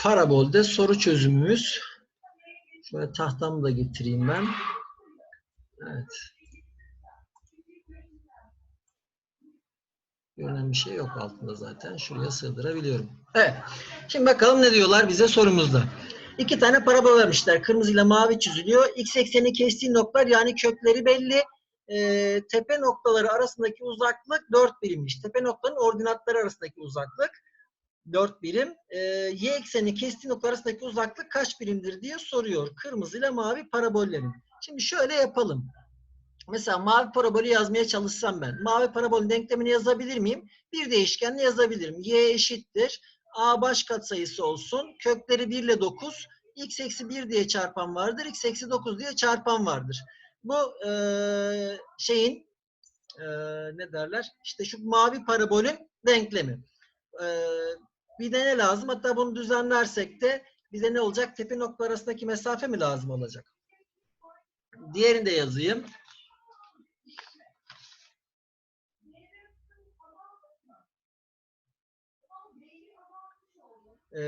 parabolde soru çözümümüz. Şöyle tahtamı da getireyim ben. Evet. Görünen bir şey yok altında zaten. Şuraya sığdırabiliyorum. Evet. Şimdi bakalım ne diyorlar bize sorumuzda. İki tane parabol vermişler. Kırmızı ile mavi çiziliyor. X ekseni kestiği noktalar yani kökleri belli. Ee, tepe noktaları arasındaki uzaklık 4 birimmiş. Tepe noktaların ordinatları arasındaki uzaklık 4 birim. Ee, y ekseni kestiği nokta arasındaki uzaklık kaç birimdir diye soruyor. Kırmızı ile mavi parabollerin. Şimdi şöyle yapalım. Mesela mavi parabolü yazmaya çalışsam ben. Mavi parabolün denklemini yazabilir miyim? Bir değişkenle yazabilirim. Y eşittir. A baş katsayısı olsun. Kökleri 1 ile 9. X eksi 1 diye çarpan vardır. X eksi 9 diye çarpan vardır. Bu eee, şeyin eee, ne derler? İşte şu mavi parabolün denklemi. Eee, bir de ne lazım? Hatta bunu düzenlersek de bize ne olacak? Tepe nokta arasındaki mesafe mi lazım olacak? Diğerini de yazayım. Ee,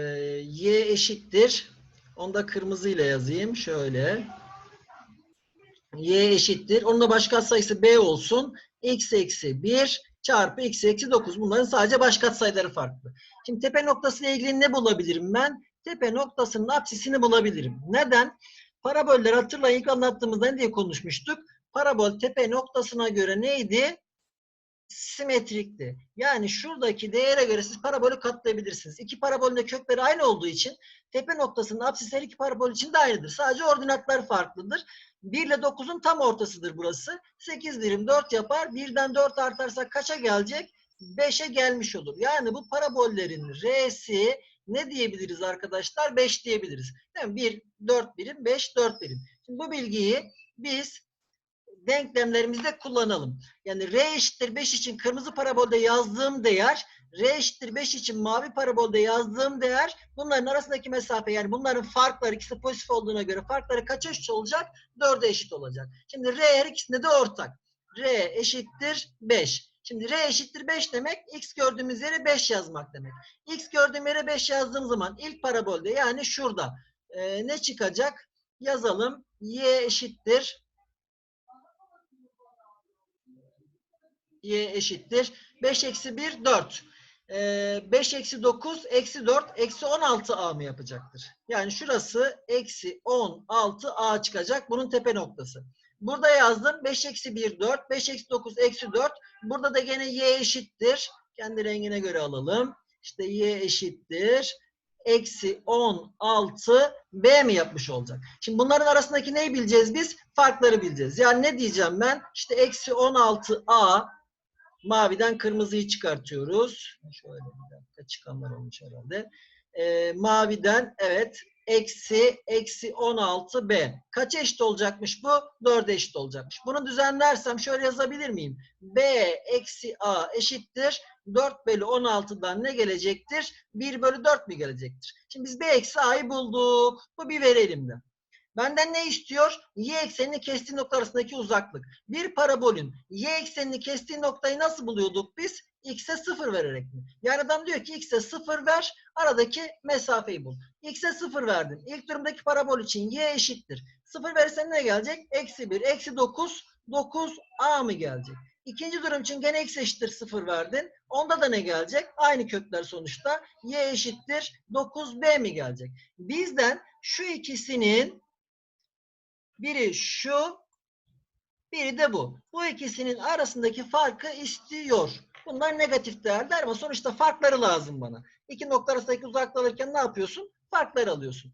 y eşittir. Onu da kırmızıyla yazayım. Şöyle. y eşittir. Onun da başka sayısı b olsun. x eksi 1 çarpı x eksi 9. Bunların sadece baş katsayıları farklı. Şimdi tepe noktasıyla ilgili ne bulabilirim ben? Tepe noktasının apsisini bulabilirim. Neden? Paraboller hatırlayın ilk anlattığımızda ne diye konuşmuştuk? Parabol tepe noktasına göre neydi? Simetrikti. Yani şuradaki değere göre siz parabolü katlayabilirsiniz. İki parabolün de kökleri aynı olduğu için tepe noktasının apsisi iki parabol için de aynıdır. Sadece ordinatlar farklıdır. 1 ile 9'un tam ortasıdır burası. 8 birim 4 yapar. 1'den 4 artarsa kaça gelecek? 5'e gelmiş olur. Yani bu parabollerin R'si ne diyebiliriz arkadaşlar? 5 diyebiliriz. Mi? 1, 4 birim, 5, 4 birim. Şimdi bu bilgiyi biz denklemlerimizde kullanalım. Yani R eşittir 5 için kırmızı parabolde yazdığım değer, R eşittir 5 için mavi parabolde yazdığım değer, bunların arasındaki mesafe yani bunların farkları ikisi pozitif olduğuna göre farkları kaça eşit olacak? 4'e eşit olacak. Şimdi R her ikisinde de ortak. R eşittir 5. Şimdi R eşittir 5 demek X gördüğümüz yere 5 yazmak demek. X gördüğüm yere 5 yazdığım zaman ilk parabolde yani şurada e, ne çıkacak? Yazalım. Y eşittir y eşittir. 5 eksi 1 4. Ee, 5 eksi 9 eksi 4 eksi 16 a mı yapacaktır? Yani şurası eksi 16 a çıkacak. Bunun tepe noktası. Burada yazdım. 5 eksi 1 4. 5 eksi 9 eksi 4. Burada da gene y eşittir. Kendi rengine göre alalım. İşte y eşittir. Eksi 16 b mi yapmış olacak? Şimdi bunların arasındaki neyi bileceğiz biz? Farkları bileceğiz. Yani ne diyeceğim ben? İşte eksi 16 a Maviden kırmızıyı çıkartıyoruz. Şöyle bir dakika çıkanlar olmuş herhalde. Ee, maviden evet eksi eksi 16 b. Kaç eşit olacakmış bu? 4 eşit olacakmış. Bunu düzenlersem şöyle yazabilir miyim? b eksi a eşittir. 4 bölü 16'dan ne gelecektir? 1 bölü 4 mi gelecektir? Şimdi biz b eksi a'yı bulduk. Bu bir verelim de. Benden ne istiyor? Y eksenini kestiği nokta arasındaki uzaklık. Bir parabolün y eksenini kestiği noktayı nasıl buluyorduk biz? X'e 0 vererek mi? Yani adam diyor ki X'e 0 ver, aradaki mesafeyi bul. X'e 0 verdin. İlk durumdaki parabol için y eşittir. 0 verirsen ne gelecek? Eksi 1, eksi 9, 9a mı gelecek? İkinci durum için gene x eşittir 0 verdin. Onda da ne gelecek? Aynı kökler sonuçta. y eşittir 9b mi gelecek? Bizden şu ikisinin biri şu, biri de bu. Bu ikisinin arasındaki farkı istiyor. Bunlar negatif değerler ama sonuçta farkları lazım bana. İki nokta arasındaki uzaklık alırken ne yapıyorsun? Farkları alıyorsun.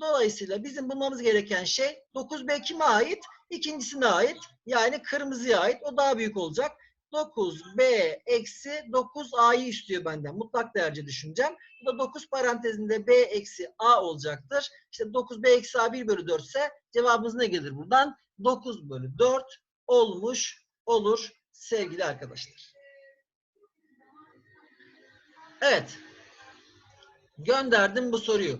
Dolayısıyla bizim bulmamız gereken şey 9B kime ait? İkincisine ait. Yani kırmızıya ait. O daha büyük olacak. 9B eksi 9A'yı istiyor benden. Mutlak değerci düşüneceğim. Bu da 9 parantezinde B eksi A olacaktır. İşte 9B eksi A 1 bölü 4 ise cevabımız ne gelir buradan? 9 bölü 4 olmuş olur sevgili arkadaşlar. Evet. Gönderdim bu soruyu.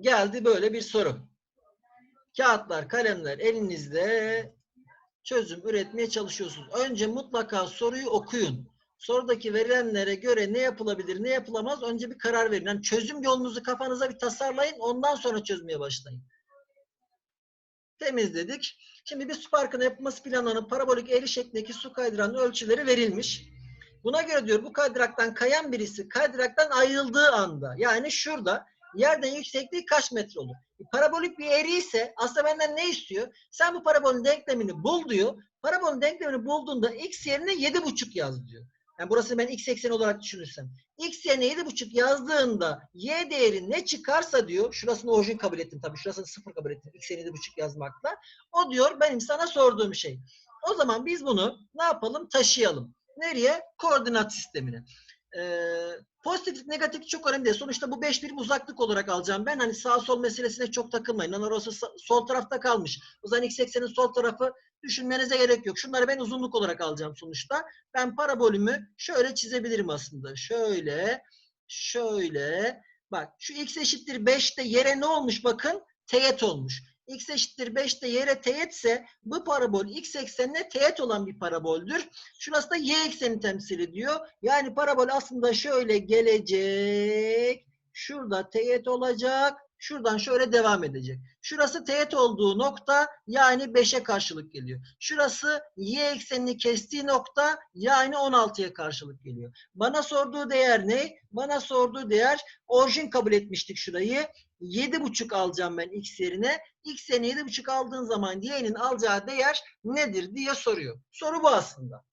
Geldi böyle bir soru. Kağıtlar, kalemler elinizde çözüm üretmeye çalışıyorsunuz. Önce mutlaka soruyu okuyun. sorudaki verilenlere göre ne yapılabilir, ne yapılamaz önce bir karar verin. Yani çözüm yolunuzu kafanıza bir tasarlayın, ondan sonra çözmeye başlayın. Temizledik. Şimdi bir su parkının yapılması planlanan parabolik eğri şeklindeki su kaydıranın ölçüleri verilmiş. Buna göre diyor bu kaydıraktan kayan birisi kaydıraktan ayrıldığı anda yani şurada yerden yüksekliği kaç metre olur? Parabolik bir eğri ise aslında benden ne istiyor? Sen bu parabolün denklemini bul diyor. Parabolün denklemini bulduğunda x yerine 7,5 yaz diyor. Yani burasını ben x ekseni olarak düşünürsem. x yerine 7,5 yazdığında y değeri ne çıkarsa diyor. Şurasını orijin kabul ettim tabii. Şurasını sıfır kabul ettim. x yerine 7,5 yazmakla. O diyor benim sana sorduğum şey. O zaman biz bunu ne yapalım? Taşıyalım. Nereye? Koordinat sistemine. Ee, pozitif negatif çok önemli değil. Sonuçta bu 5 birim uzaklık olarak alacağım ben. Hani sağ sol meselesine çok takılmayın. Lan orası sa- sol tarafta kalmış. O zaman x eksenin sol tarafı düşünmenize gerek yok. Şunları ben uzunluk olarak alacağım sonuçta. Ben parabolümü şöyle çizebilirim aslında. Şöyle, şöyle. Bak şu x eşittir 5'te yere ne olmuş bakın? Teğet olmuş. X eşittir 5'te yere teğetse bu parabol x eksenine teğet olan bir paraboldür. Şurası da y ekseni temsil ediyor. Yani parabol aslında şöyle gelecek. Şurada teğet olacak. Şuradan şöyle devam edecek. Şurası teğet olduğu nokta yani 5'e karşılık geliyor. Şurası y eksenini kestiği nokta yani 16'ya karşılık geliyor. Bana sorduğu değer ne? Bana sorduğu değer orijin kabul etmiştik şurayı. 7,5 alacağım ben x yerine. x yerine 7,5 aldığın zaman y'nin alacağı değer nedir diye soruyor. Soru bu aslında.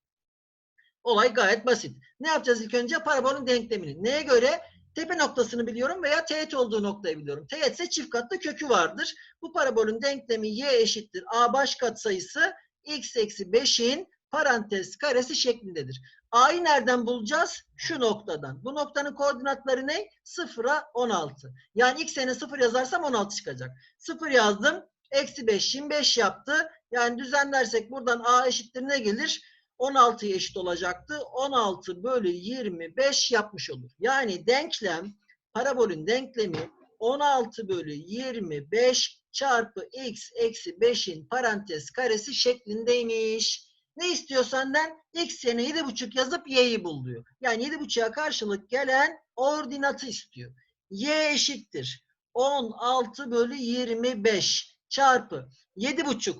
Olay gayet basit. Ne yapacağız ilk önce? Parabolün denklemini. Neye göre? Tepe noktasını biliyorum veya teğet olduğu noktayı biliyorum. Teğetse çift katlı kökü vardır. Bu parabolün denklemi y eşittir. A baş katsayısı x eksi 5'in parantez karesi şeklindedir. A'yı nereden bulacağız? Şu noktadan. Bu noktanın koordinatları ne? 0'a 16. Yani x yerine 0 yazarsam 16 çıkacak. 0 yazdım. Eksi 5, 25 yaptı. Yani düzenlersek buradan A eşittir ne gelir? 16'ya eşit olacaktı. 16 bölü 25 yapmış olur. Yani denklem, parabolün denklemi 16 bölü 25 çarpı x eksi 5'in parantez karesi şeklindeymiş. Ne istiyor senden? X yerine 7,5 yazıp y'yi bul diyor. Yani 7,5'a karşılık gelen ordinatı istiyor. y eşittir. 16 bölü 25 çarpı 7,5.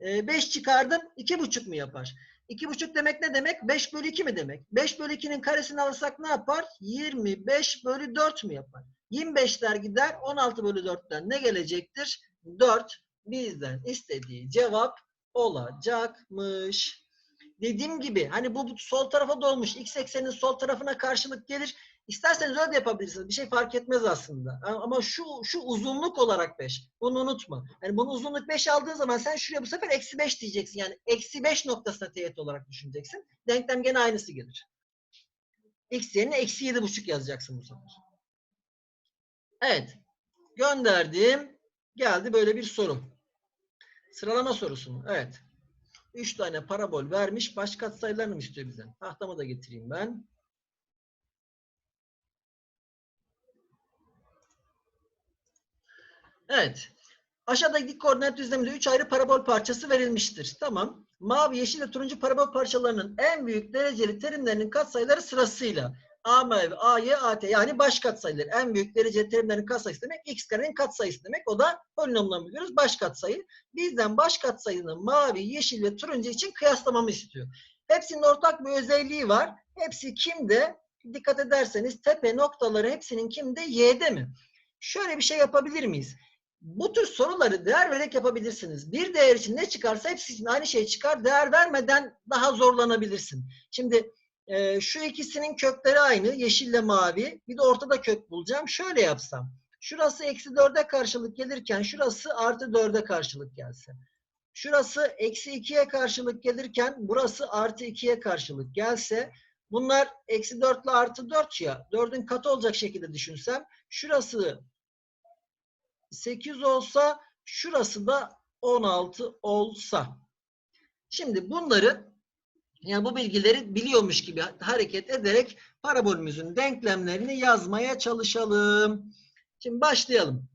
5 çıkardım 2,5 mu yapar? 2,5 demek ne demek? 5 bölü 2 mi demek? 5 bölü 2'nin karesini alırsak ne yapar? 25 bölü 4 mü yapar? 25'ler gider. 16 bölü 4'ten ne gelecektir? 4. Bizden istediği cevap olacakmış. Dediğim gibi hani bu sol tarafa dolmuş. X eksenin sol tarafına karşılık gelir. İsterseniz öyle de yapabilirsiniz. Bir şey fark etmez aslında. Ama şu şu uzunluk olarak 5. Bunu unutma. Yani bunu uzunluk 5 aldığın zaman sen şuraya bu sefer eksi 5 diyeceksin. Yani eksi 5 noktasına teğet olarak düşüneceksin. Denklem gene aynısı gelir. X yerine eksi 7,5 yazacaksın bu sefer. Evet. Gönderdim. Geldi böyle bir soru. Sıralama sorusu mu? Evet. 3 tane parabol vermiş. Baş katsayılarını mı istiyor bizden? Tahtamı da getireyim ben. Evet. Aşağıdaki dik koordinat düzleminde 3 ayrı parabol parçası verilmiştir. Tamam. Mavi, yeşil ve turuncu parabol parçalarının en büyük dereceli terimlerinin katsayıları sırasıyla A mavi, A, Y, A, T yani baş katsayılar. En büyük dereceli terimlerin katsayısı demek x karenin katsayısı demek. O da polinomdan biliyoruz baş katsayı. Bizden baş katsayının mavi, yeşil ve turuncu için kıyaslamamı istiyor. Hepsinin ortak bir özelliği var. Hepsi kimde? Dikkat ederseniz tepe noktaları hepsinin kimde? Y'de mi? Şöyle bir şey yapabilir miyiz? Bu tür soruları değer vererek yapabilirsiniz. Bir değer için ne çıkarsa hepsi için aynı şey çıkar. Değer vermeden daha zorlanabilirsin. Şimdi e, şu ikisinin kökleri aynı. Yeşille mavi. Bir de ortada kök bulacağım. Şöyle yapsam. Şurası eksi 4'e karşılık gelirken şurası artı 4'e karşılık gelse. Şurası eksi 2'ye karşılık gelirken burası artı 2'ye karşılık gelse. Bunlar eksi 4 ile artı 4 ya. 4'ün katı olacak şekilde düşünsem. Şurası 8 olsa şurası da 16 olsa. Şimdi bunları yani bu bilgileri biliyormuş gibi hareket ederek parabolümüzün denklemlerini yazmaya çalışalım. Şimdi başlayalım.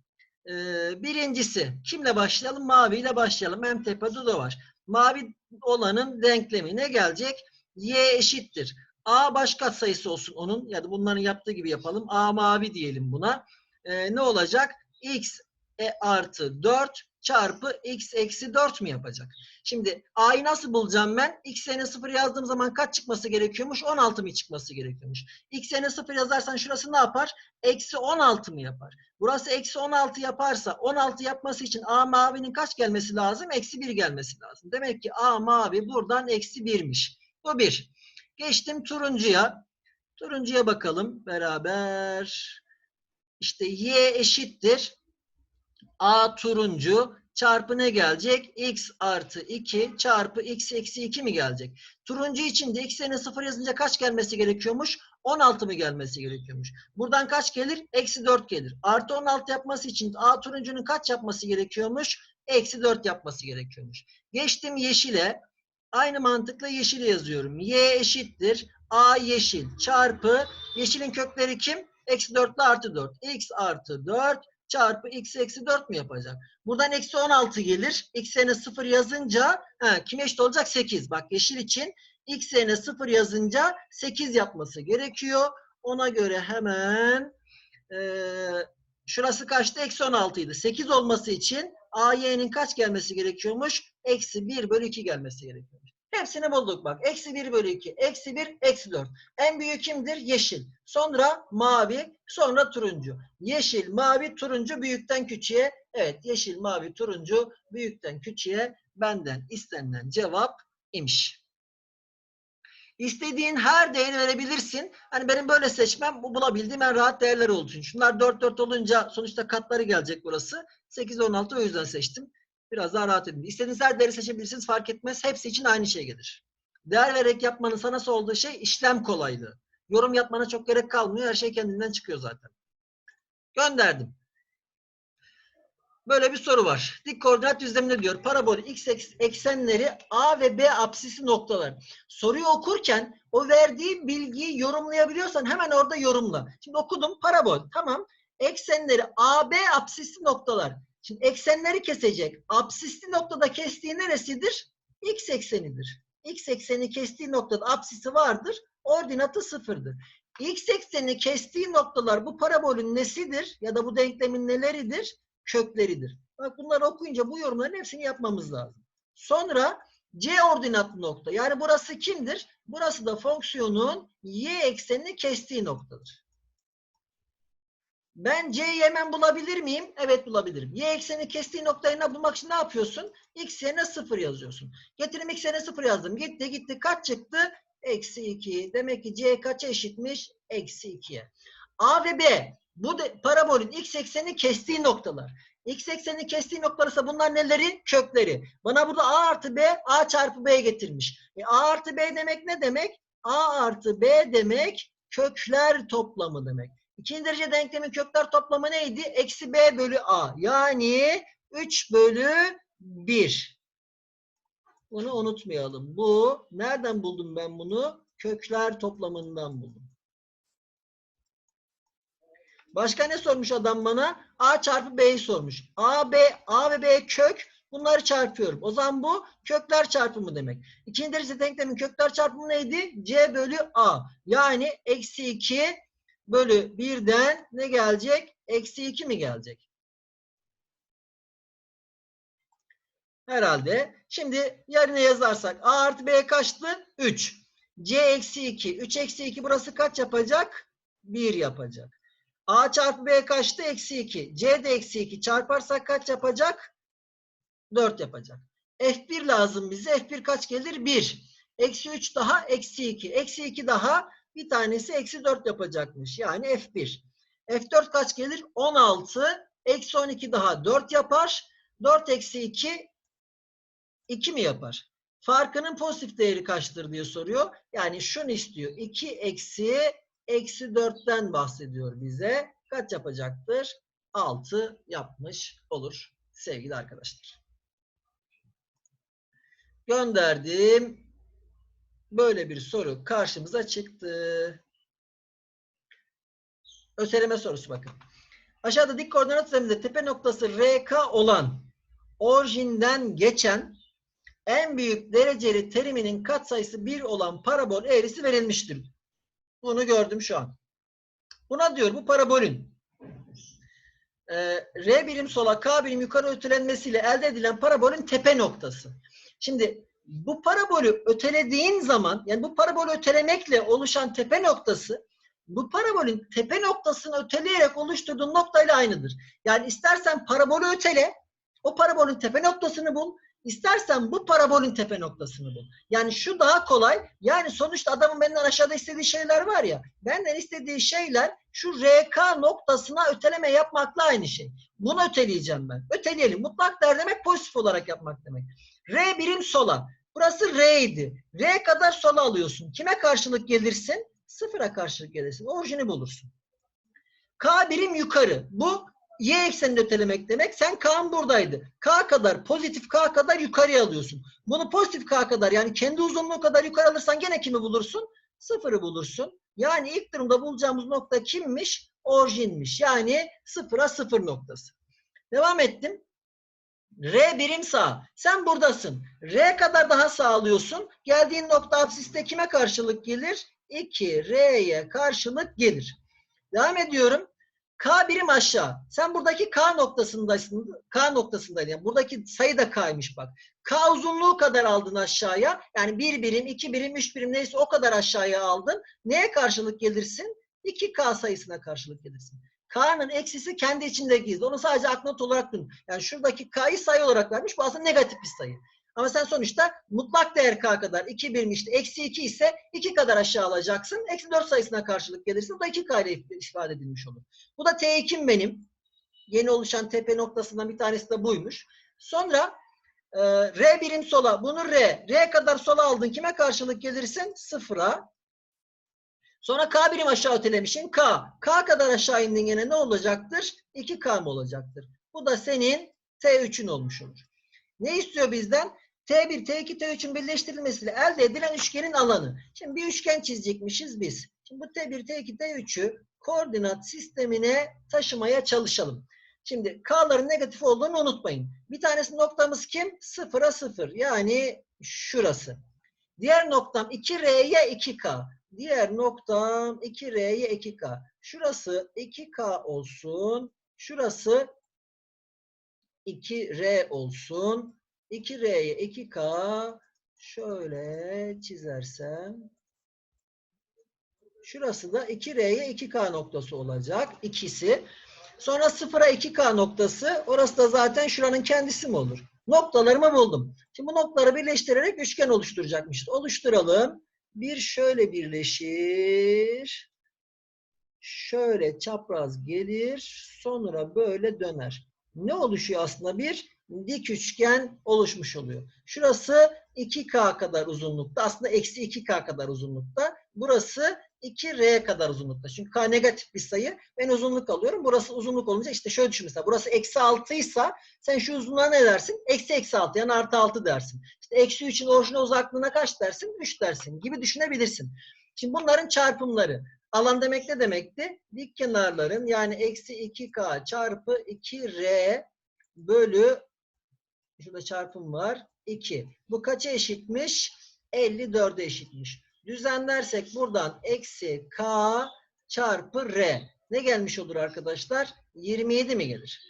Ee, birincisi kimle başlayalım? Mavi ile başlayalım. Hem tepede de var. Mavi olanın denklemi ne gelecek? Y eşittir. A baş katsayısı olsun onun ya da bunların yaptığı gibi yapalım. A mavi diyelim buna. Ee, ne olacak? X e, artı 4 çarpı x eksi 4 mü yapacak? Şimdi a'yı nasıl bulacağım ben? x yerine 0 yazdığım zaman kaç çıkması gerekiyormuş? 16 mı çıkması gerekiyormuş? x yerine 0 yazarsan şurası ne yapar? Eksi 16 mı yapar? Burası eksi 16 yaparsa 16 yapması için a mavinin kaç gelmesi lazım? Eksi 1 gelmesi lazım. Demek ki a mavi buradan eksi 1'miş. Bu 1. Geçtim turuncuya. Turuncuya bakalım beraber. İşte y eşittir. A turuncu çarpı ne gelecek? X artı 2 çarpı x eksi 2 mi gelecek? Turuncu için de x yerine 0 yazınca kaç gelmesi gerekiyormuş? 16 mı gelmesi gerekiyormuş? Buradan kaç gelir? Eksi 4 gelir. Artı 16 yapması için A turuncunun kaç yapması gerekiyormuş? Eksi 4 yapması gerekiyormuş. Geçtim yeşile. Aynı mantıkla yeşile yazıyorum. Y eşittir. A yeşil çarpı yeşilin kökleri kim? Eksi 4 ile artı 4. X artı 4 çarpı x eksi 4 mü yapacak? Buradan eksi 16 gelir. X yerine 0 yazınca he, kime eşit olacak? 8. Bak yeşil için x yerine 0 yazınca 8 yapması gerekiyor. Ona göre hemen eee şurası kaçtı? Eksi 16 idi. 8 olması için AY'nin kaç gelmesi gerekiyormuş? Eksi 1 bölü 2 gelmesi gerekiyormuş. Hepsini bulduk bak. Eksi 1 bölü 2. Eksi 1, eksi 4. En büyük kimdir? Yeşil. Sonra mavi, sonra turuncu. Yeşil, mavi, turuncu büyükten küçüğe. Evet yeşil, mavi, turuncu büyükten küçüğe benden istenilen cevap imiş. İstediğin her değeri verebilirsin. Hani benim böyle seçmem bu bulabildiğim en rahat değerler için. Şunlar 4 4 olunca sonuçta katları gelecek burası. 8 16 o yüzden seçtim. Biraz daha rahat edin. İstediğiniz her değeri seçebilirsiniz fark etmez. Hepsi için aynı şey gelir. Değer vererek yapmanın sana olduğu şey işlem kolaylığı. Yorum yapmana çok gerek kalmıyor. Her şey kendinden çıkıyor zaten. Gönderdim. Böyle bir soru var. Dik koordinat düzleminde diyor. Parabol x eks- eksenleri A ve B apsisi noktalar. Soruyu okurken o verdiği bilgiyi yorumlayabiliyorsan hemen orada yorumla. Şimdi okudum parabol. Tamam. Eksenleri AB apsisli noktalar. Şimdi eksenleri kesecek. Apsisli noktada kestiği neresidir? X eksenidir. X ekseni kestiği noktada apsisi vardır. Ordinatı sıfırdır. X eksenini kestiği noktalar bu parabolün nesidir? Ya da bu denklemin neleridir? Kökleridir. Bak bunları okuyunca bu yorumların hepsini yapmamız lazım. Sonra C ordinatlı nokta. Yani burası kimdir? Burası da fonksiyonun y eksenini kestiği noktadır. Ben C'yi hemen bulabilir miyim? Evet bulabilirim. Y ekseni kestiği noktayı ne bulmak için ne yapıyorsun? X yerine 0 yazıyorsun. Getirim X yerine 0 yazdım. Gitti gitti. Kaç çıktı? Eksi 2. Demek ki C kaça eşitmiş? Eksi 2'ye. A ve B bu parabolün X ekseni kestiği noktalar. X ekseni kestiği noktalar ise bunlar neleri? Kökleri. Bana burada A artı B, A çarpı B getirmiş. E, A artı B demek ne demek? A artı B demek kökler toplamı demek. İkinci derece denklemin kökler toplamı neydi? Eksi B bölü A. Yani 3 bölü 1. Bunu unutmayalım. Bu, nereden buldum ben bunu? Kökler toplamından buldum. Başka ne sormuş adam bana? A çarpı B'yi sormuş. A, B, A ve B kök. Bunları çarpıyorum. O zaman bu kökler çarpımı demek. İkinci derece denklemin kökler çarpımı neydi? C bölü A. Yani eksi 2 bölü 1'den ne gelecek? Eksi 2 mi gelecek? Herhalde. Şimdi yerine yazarsak A artı B kaçtı? 3. C eksi 2. 3 eksi 2 burası kaç yapacak? 1 yapacak. A çarpı B kaçtı? Eksi 2. C de eksi 2. Çarparsak kaç yapacak? 4 yapacak. F1 lazım bize. F1 kaç gelir? 1. Eksi 3 daha eksi 2. Eksi 2 daha bir tanesi eksi 4 yapacakmış. Yani F1. F4 kaç gelir? 16. Eksi 12 daha 4 yapar. 4 eksi 2 2 mi yapar? Farkının pozitif değeri kaçtır diye soruyor. Yani şunu istiyor. 2 eksi eksi 4'ten bahsediyor bize. Kaç yapacaktır? 6 yapmış olur sevgili arkadaşlar. Gönderdim. Böyle bir soru karşımıza çıktı. Öseleme sorusu bakın. Aşağıda dik koordinat düzleminde tepe noktası RK olan orijinden geçen en büyük dereceli teriminin katsayısı 1 olan parabol eğrisi verilmiştir. Bunu gördüm şu an. Buna diyor bu parabolün e, R birim sola K birim yukarı ötelenmesiyle elde edilen parabolün tepe noktası. Şimdi bu parabolü ötelediğin zaman yani bu parabolü ötelemekle oluşan tepe noktası bu parabolün tepe noktasını öteleyerek oluşturduğun noktayla aynıdır. Yani istersen parabolü ötele, o parabolün tepe noktasını bul. İstersen bu parabolün tepe noktasını bul. Yani şu daha kolay. Yani sonuçta adamın benden aşağıda istediği şeyler var ya. Benden istediği şeyler şu RK noktasına öteleme yapmakla aynı şey. Bunu öteleyeceğim ben. Öteleyelim. Mutlak değer demek pozitif olarak yapmak demek. R birim sola. Burası R idi. R kadar sola alıyorsun. Kime karşılık gelirsin? Sıfıra karşılık gelirsin. Orijini bulursun. K birim yukarı. Bu y ekseninde ötelemek demek. Sen K'ın buradaydı. K kadar pozitif K kadar yukarıya alıyorsun. Bunu pozitif K kadar yani kendi uzunluğu kadar yukarı alırsan gene kimi bulursun? Sıfırı bulursun. Yani ilk durumda bulacağımız nokta kimmiş? Orijinmiş. Yani sıfıra sıfır noktası. Devam ettim. R birim sağ. Sen buradasın. R kadar daha sağ alıyorsun. Geldiğin nokta absiste kime karşılık gelir? 2 R'ye karşılık gelir. Devam ediyorum. K birim aşağı. Sen buradaki K noktasındasın. K noktasındaydın. Yani buradaki sayı da K'ymış bak. K uzunluğu kadar aldın aşağıya. Yani 1 birim, 2 birim, 3 birim neyse o kadar aşağıya aldın. Neye karşılık gelirsin? 2K sayısına karşılık gelirsin. K'nın eksisi kendi içinde gizli. Onu sadece aknot olarak dün. Yani şuradaki K'yı sayı olarak vermiş. Bu aslında negatif bir sayı. Ama sen sonuçta mutlak değer K kadar 2 birim işte eksi 2 ise 2 kadar aşağı alacaksın. Eksi 4 sayısına karşılık gelirsin. Bu da 2K ile ifade edilmiş olur. Bu da T2'm benim. Yeni oluşan tepe noktasından bir tanesi de buymuş. Sonra e, R birim sola. Bunu R. R kadar sola aldın. Kime karşılık gelirsin? Sıfıra. Sonra K birim aşağı ötelemişsin. K. K kadar aşağı indin yine ne olacaktır? 2K mı olacaktır? Bu da senin T3'ün olmuş olur. Ne istiyor bizden? T1, T2, T3'ün birleştirilmesiyle elde edilen üçgenin alanı. Şimdi bir üçgen çizecekmişiz biz. Şimdi bu T1, T2, T3'ü koordinat sistemine taşımaya çalışalım. Şimdi K'ların negatif olduğunu unutmayın. Bir tanesi noktamız kim? 0'a 0. Yani şurası. Diğer noktam 2R'ye 2K. Diğer noktam 2R'ye 2K. Şurası 2K olsun. Şurası 2R olsun. 2R'ye 2K şöyle çizersem şurası da 2R'ye 2K noktası olacak. ikisi. Sonra 0'a 2K noktası. Orası da zaten şuranın kendisi mi olur? Noktalarımı buldum. Şimdi bu noktaları birleştirerek üçgen oluşturacakmışız. Oluşturalım. Bir şöyle birleşir. Şöyle çapraz gelir. Sonra böyle döner. Ne oluşuyor aslında? Bir dik üçgen oluşmuş oluyor. Şurası 2K kadar uzunlukta. Aslında eksi 2K kadar uzunlukta. Burası 2R kadar uzunlukta. Çünkü K negatif bir sayı. Ben uzunluk alıyorum. Burası uzunluk olunca işte şöyle düşün mesela. Burası eksi 6 ise sen şu uzunluğa ne dersin? Eksi eksi 6 yani artı 6 dersin. İşte eksi 3'ün orijinal uzaklığına kaç dersin? 3 dersin gibi düşünebilirsin. Şimdi bunların çarpımları. Alan demek ne demekti? Dik kenarların yani eksi 2K çarpı 2R bölü şurada çarpım var. 2. Bu kaça eşitmiş? 54'e eşitmiş. Düzenlersek buradan eksi K çarpı R. Ne gelmiş olur arkadaşlar? 27 mi gelir?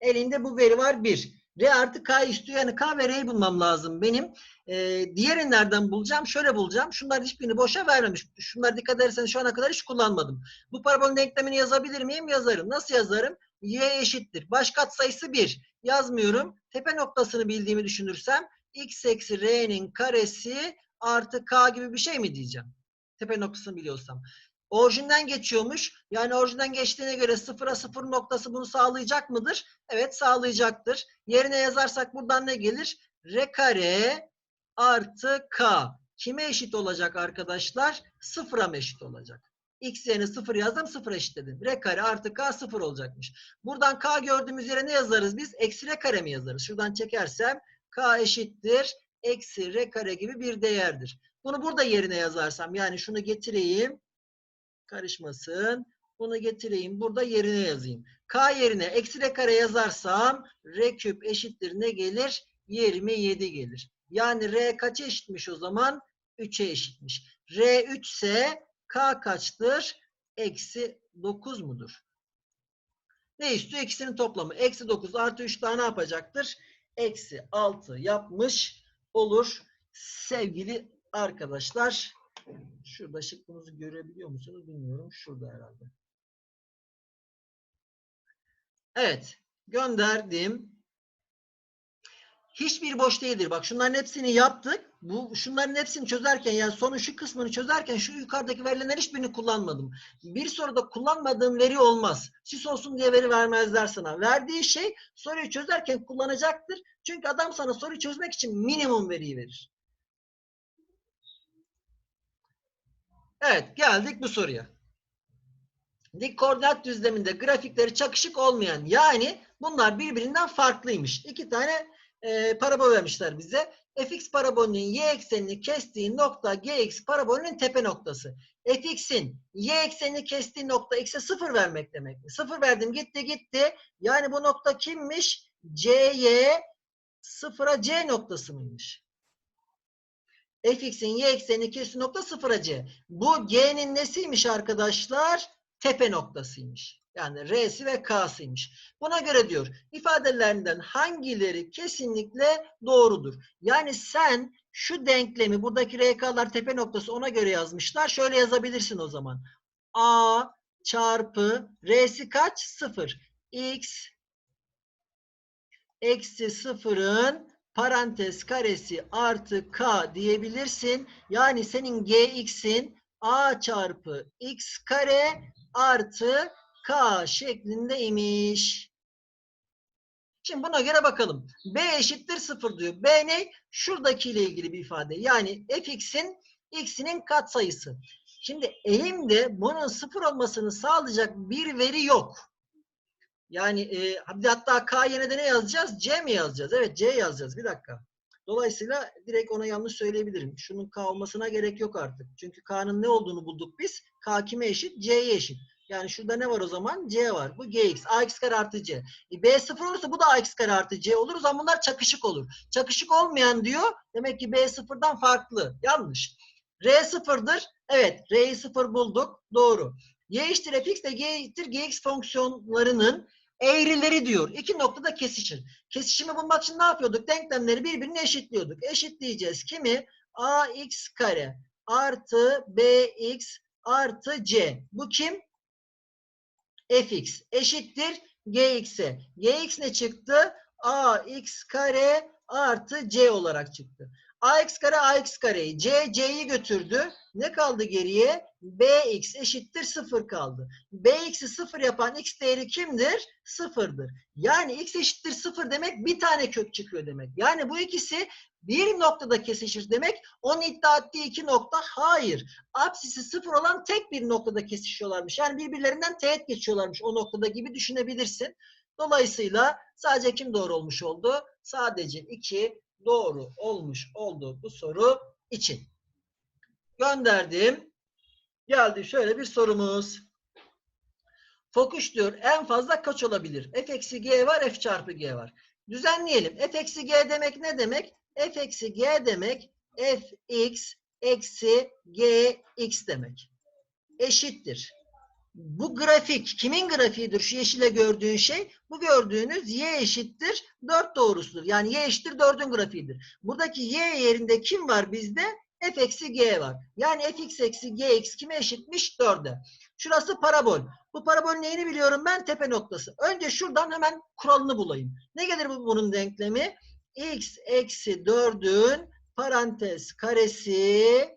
Elinde bu veri var 1. R artı K istiyor. Yani K ve R'yi bulmam lazım benim. Ee, diğerini nereden bulacağım? Şöyle bulacağım. Şunlar hiçbirini boşa vermemiş. Şunlar dikkat ederseniz şu ana kadar hiç kullanmadım. Bu parabolün denklemini yazabilir miyim? Yazarım. Nasıl yazarım? Y eşittir. Baş katsayısı 1. Yazmıyorum. Tepe noktasını bildiğimi düşünürsem x eksi R'nin karesi artı K gibi bir şey mi diyeceğim? Tepe noktasını biliyorsam. Orijinden geçiyormuş. Yani orijinden geçtiğine göre sıfıra sıfır noktası bunu sağlayacak mıdır? Evet sağlayacaktır. Yerine yazarsak buradan ne gelir? R kare artı K. Kime eşit olacak arkadaşlar? Sıfıra mı eşit olacak? X yerine sıfır yazdım sıfır eşitledim. R kare artı K sıfır olacakmış. Buradan K gördüğümüz yere ne yazarız biz? Eksi R kare mi yazarız? Şuradan çekersem K eşittir. Eksi R kare gibi bir değerdir. Bunu burada yerine yazarsam yani şunu getireyim karışmasın. Bunu getireyim. Burada yerine yazayım. K yerine eksi R kare yazarsam R küp eşittir ne gelir? 27 gelir. Yani R kaça eşitmiş o zaman? 3'e eşitmiş. R 3 ise K kaçtır? Eksi 9 mudur? Ne istiyor? İkisinin toplamı. Eksi 9 artı 3 daha ne yapacaktır? Eksi 6 yapmış olur. Sevgili arkadaşlar. Şurada şıkkımızı görebiliyor musunuz? Bilmiyorum. Şurada herhalde. Evet. Gönderdim. Hiçbir boş değildir. Bak şunların hepsini yaptık. Bu şunların hepsini çözerken yani sonun şu kısmını çözerken şu yukarıdaki verilen hiçbirini kullanmadım. Bir soruda kullanmadığım veri olmaz. Sis olsun diye veri vermezler sana. Verdiği şey soruyu çözerken kullanacaktır. Çünkü adam sana soruyu çözmek için minimum veriyi verir. Evet geldik bu soruya. Dik koordinat düzleminde grafikleri çakışık olmayan yani bunlar birbirinden farklıymış. İki tane e, parabol vermişler bize. fx parabolünün y eksenini kestiği nokta gx parabolünün tepe noktası. fx'in y eksenini kestiği nokta x'e sıfır vermek demek. Sıfır verdim gitti gitti. Yani bu nokta kimmiş? cy sıfıra c noktası mıymış? fx'in y eksenini kestiği nokta sıfıra c. Bu g'nin nesiymiş arkadaşlar? Tepe noktasıymış. Yani R'si ve K'sıymış. Buna göre diyor ifadelerinden hangileri kesinlikle doğrudur? Yani sen şu denklemi buradaki RK'lar tepe noktası ona göre yazmışlar. Şöyle yazabilirsin o zaman. A çarpı R'si kaç? 0. X eksi sıfırın parantez karesi artı K diyebilirsin. Yani senin GX'in A çarpı X kare artı K şeklinde imiş. Şimdi buna göre bakalım. B eşittir 0 diyor. B ne? Şuradaki ile ilgili bir ifade. Yani fx'in x'inin katsayısı. Şimdi elimde bunun 0 olmasını sağlayacak bir veri yok. Yani e, hatta K yerine de ne yazacağız? C mi yazacağız? Evet C yazacağız. Bir dakika. Dolayısıyla direkt ona yanlış söyleyebilirim. Şunun K olmasına gerek yok artık. Çünkü K'nın ne olduğunu bulduk biz. K kime eşit? C'ye eşit. Yani şurada ne var o zaman? C var. Bu gx. ax kare artı c. E, b sıfır olursa bu da ax kare artı c olur. O zaman bunlar çakışık olur. Çakışık olmayan diyor. Demek ki b sıfırdan farklı. Yanlış. r sıfırdır. Evet. r'yi sıfır bulduk. Doğru. y eşittir fx ile g eşittir gx fonksiyonlarının eğrileri diyor. İki noktada kesişir. Kesişimi bulmak için ne yapıyorduk? Denklemleri birbirine eşitliyorduk. Eşitleyeceğiz. Kimi? ax kare artı bx artı c. Bu kim? Fx eşittir gx'e. gx ne çıktı? ax kare artı c olarak çıktı. ax kare ax kareyi c c'yi götürdü. Ne kaldı geriye? bx eşittir 0 kaldı. bx'i 0 yapan x değeri kimdir? 0'dır. Yani x eşittir 0 demek bir tane kök çıkıyor demek. Yani bu ikisi bir noktada kesişir demek. Onun iddia ettiği iki nokta hayır. Apsisi sıfır olan tek bir noktada kesişiyorlarmış. Yani birbirlerinden teğet geçiyorlarmış o noktada gibi düşünebilirsin. Dolayısıyla sadece kim doğru olmuş oldu? Sadece iki doğru olmuş oldu bu soru için. Gönderdim. Geldi şöyle bir sorumuz. Fokuş diyor en fazla kaç olabilir? F eksi G var, F çarpı G var. Düzenleyelim. F eksi G demek ne demek? F eksi G demek Fx eksi Gx demek. Eşittir. Bu grafik kimin grafiğidir? Şu yeşile gördüğün şey. Bu gördüğünüz y eşittir 4 doğrusudur. Yani y eşittir 4'ün grafiğidir. Buradaki y yerinde kim var bizde? f eksi g var. Yani fx eksi gx kime eşitmiş? 4'e. Şurası parabol. Bu parabolün neyini biliyorum ben? Tepe noktası. Önce şuradan hemen kuralını bulayım. Ne gelir bu, bunun denklemi? X eksi 4'ün parantez karesi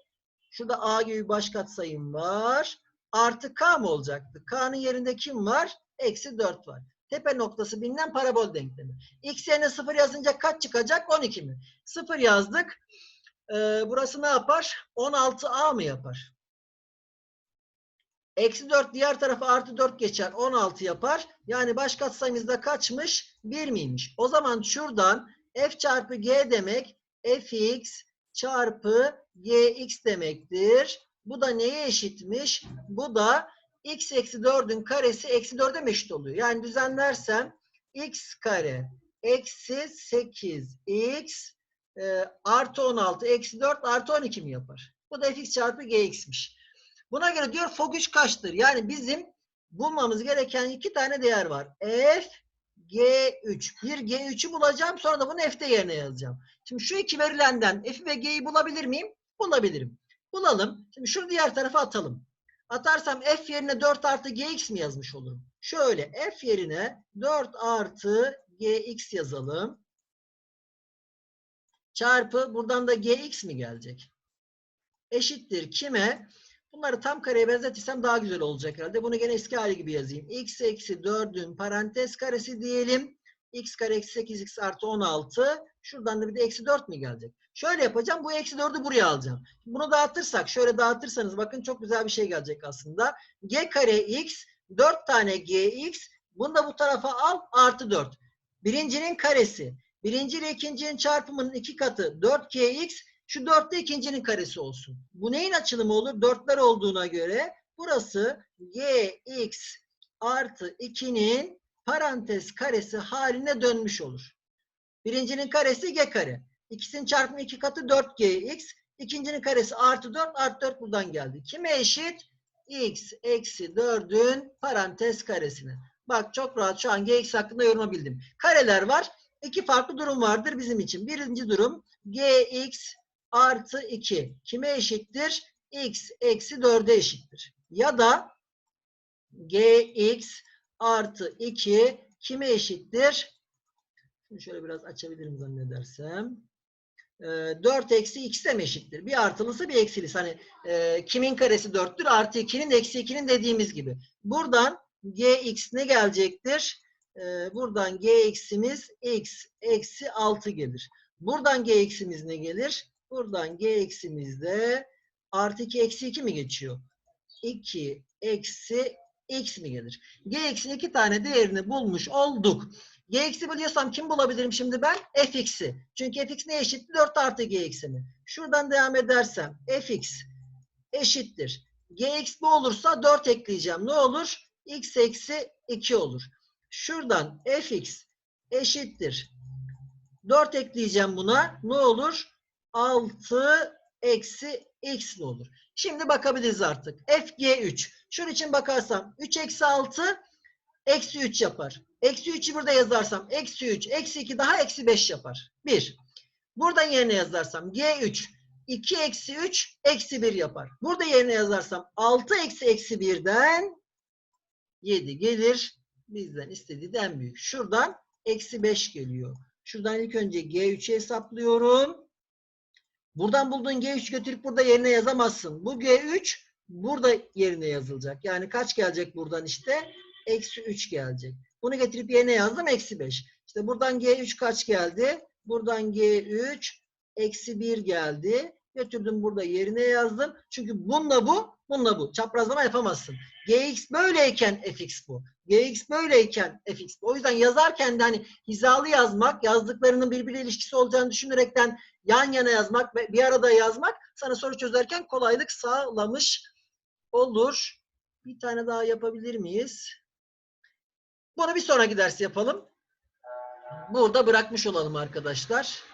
şurada a gibi baş katsayım var. Artı k mı olacaktı? K'nın yerinde kim var? Eksi 4 var. Tepe noktası bilinen parabol denklemi. X yerine 0 yazınca kaç çıkacak? 12 mi? 0 yazdık. Ee, burası ne yapar? 16A mı yapar? Eksi 4 diğer tarafa artı 4 geçer. 16 yapar. Yani baş katsayımızda kaçmış? 1 miymiş? O zaman şuradan f çarpı g demek fx çarpı gx demektir. Bu da neye eşitmiş? Bu da x eksi 4'ün karesi eksi 4'e mi eşit oluyor? Yani düzenlersem x kare eksi 8x e, artı 16 eksi 4 artı 12 mi yapar? Bu da fx çarpı gx'miş. Buna göre diyor fok 3 kaçtır? Yani bizim bulmamız gereken iki tane değer var. F, G3. Bir G3'ü bulacağım. Sonra da bunu F'de yerine yazacağım. Şimdi şu iki verilenden F'i ve G'yi bulabilir miyim? Bulabilirim. Bulalım. Şimdi şunu diğer tarafa atalım. Atarsam F yerine 4 artı Gx mi yazmış olurum? Şöyle F yerine 4 artı Gx yazalım. Çarpı buradan da Gx mi gelecek? Eşittir kime? Bunları tam kareye benzetirsem daha güzel olacak herhalde. Bunu gene eski hali gibi yazayım. x eksi 4'ün parantez karesi diyelim. x kare eksi 8x artı 16. Şuradan da bir de eksi 4 mi gelecek? Şöyle yapacağım. Bu eksi 4'ü buraya alacağım. Bunu dağıtırsak, şöyle dağıtırsanız bakın çok güzel bir şey gelecek aslında. g kare x, 4 tane gx. Bunu da bu tarafa al, artı 4. Birincinin karesi. Birinci ile ikincinin çarpımının iki katı 4gx. Şu 4 de ikincinin karesi olsun. Bu neyin açılımı olur? Dörtler olduğuna göre burası gx artı 2'nin parantez karesi haline dönmüş olur. Birincinin karesi g kare. İkisinin çarpımı iki katı 4gx. İkincinin karesi artı 4 artı 4 buradan geldi. Kime eşit? x eksi 4'ün parantez karesine. Bak çok rahat şu an gx hakkında yoruma bildim. Kareler var. İki farklı durum vardır bizim için. Birinci durum gx artı 2 kime eşittir? x eksi 4'e eşittir. Ya da gx artı 2 kime eşittir? Şunu şöyle biraz açabilirim zannedersem. Ee, 4 eksi x'e mi eşittir? Bir artılısı bir eksilisi. Hani e, kimin karesi 4'tür? Artı 2'nin eksi 2'nin dediğimiz gibi. Buradan gx ne gelecektir? Ee, buradan gx'imiz x eksi 6 gelir. Buradan gx'imiz ne gelir? Buradan gx'imiz de artı 2 eksi 2 mi geçiyor? 2 eksi x mi gelir? gx'in iki tane değerini bulmuş olduk. gx'i biliyorsam kim bulabilirim şimdi ben? fx'i. Çünkü fx ne eşittir? 4 artı gx'i mi? Şuradan devam edersem fx eşittir. gx bu olursa 4 ekleyeceğim. Ne olur? x eksi 2 olur. Şuradan fx eşittir. 4 ekleyeceğim buna. Ne olur? 6 eksi x olur? Şimdi bakabiliriz artık. fg3. Şunun için bakarsam 3 eksi 6 eksi 3 yapar. Eksi 3'ü burada yazarsam eksi 3 eksi 2 daha eksi 5 yapar. 1. Buradan yerine yazarsam g3 2 eksi 3 eksi 1 yapar. Burada yerine yazarsam 6 eksi eksi 1'den 7 gelir. Bizden istediği en büyük. Şuradan eksi 5 geliyor. Şuradan ilk önce G3'ü hesaplıyorum. Buradan bulduğun G3 götürüp burada yerine yazamazsın. Bu G3 burada yerine yazılacak. Yani kaç gelecek buradan işte? Eksi 3 gelecek. Bunu getirip yerine yazdım. Eksi 5. İşte buradan G3 kaç geldi? Buradan G3 eksi 1 geldi. Götürdüm burada yerine yazdım. Çünkü bununla bu, bununla bu. Çaprazlama yapamazsın. Gx böyleyken fx bu. Gx böyleyken fx bu. O yüzden yazarken de hani hizalı yazmak, yazdıklarının birbiriyle ilişkisi olacağını düşünerekten yan yana yazmak ve bir arada yazmak sana soru çözerken kolaylık sağlamış olur. Bir tane daha yapabilir miyiz? Bunu bir sonraki ders yapalım. Burada bırakmış olalım arkadaşlar.